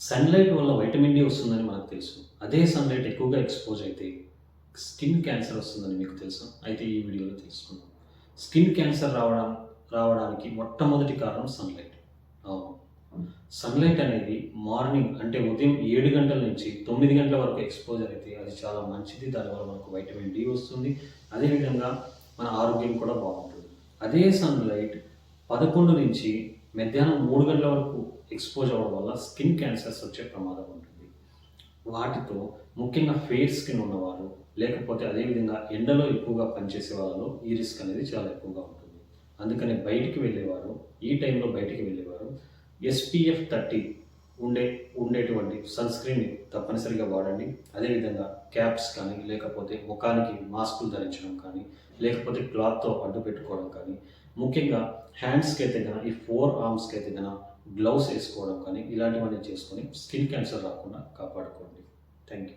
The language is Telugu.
సన్లైట్ వల్ల వైటమిన్ డి వస్తుందని మనకు తెలుసు. అదే సన్లైట్ ఎక్కువగా ఎక్స్పోజ్ అయితే స్కిన్ క్యాన్సర్ వస్తుందని మీకు తెలుసా. అయితే ఈ వీడియోలో తెలుసుకుందాం. స్కిన్ క్యాన్సర్ రావడం రావడానికి మొట్టమొదటి కారణం సన్లైట్ అవును. సన్లైట్ అనేది మార్నింగ్ అంటే ఉదయం ఏడు గంటల నుంచి తొమ్మిది గంటల వరకు ఎక్స్పోజర్ అయితే అది చాలా మంచిది. దానివల్ల మనకు వైటమిన్ డి వస్తుంది. అదేవిధంగా మన ఆరోగ్యం కూడా బాగుంటుంది. అదే సన్లైట్ పదకొండు నుంచి మధ్యాహ్నం మూడు గంటల వరకు ఎక్స్పోజ్ అవ్వడం వల్ల స్కిన్ క్యాన్సర్స్ వచ్చే ప్రమాదం ఉంటుంది. వాటితో ముఖ్యంగా ఫేర్ స్కిన్ ఉన్నవారు లేకపోతే అదేవిధంగా ఎండలో ఎక్కువగా పనిచేసే వాళ్ళలో ఈ రిస్క్ అనేది చాలా ఎక్కువగా ఉంటుంది. అందుకని బయటికి వెళ్ళేవారు ఈ టైంలో బయటికి వెళ్ళేవారు ఎస్పీఎఫ్ థర్టీ ఉండే ఉండేటువంటి సన్ స్క్రీన్ని తప్పనిసరిగా వాడండి. అదేవిధంగా క్యాప్స్ కానీ లేకపోతే ముఖానికి మాస్కులు ధరించడం కానీ లేకపోతే క్లాత్తో అడ్డు పెట్టుకోవడం కానీ ముఖ్యంగా హ్యాండ్స్కి అయితే కనుక ఈ ఫోర్ ఆర్మ్స్కి అయితే కనుక గ్లౌస్ వేసుకోవడం కానీ ఇలాంటివన్నీ చేసుకొని స్కిన్ క్యాన్సర్ రాకుండా కాపాడుకోండి. Thank you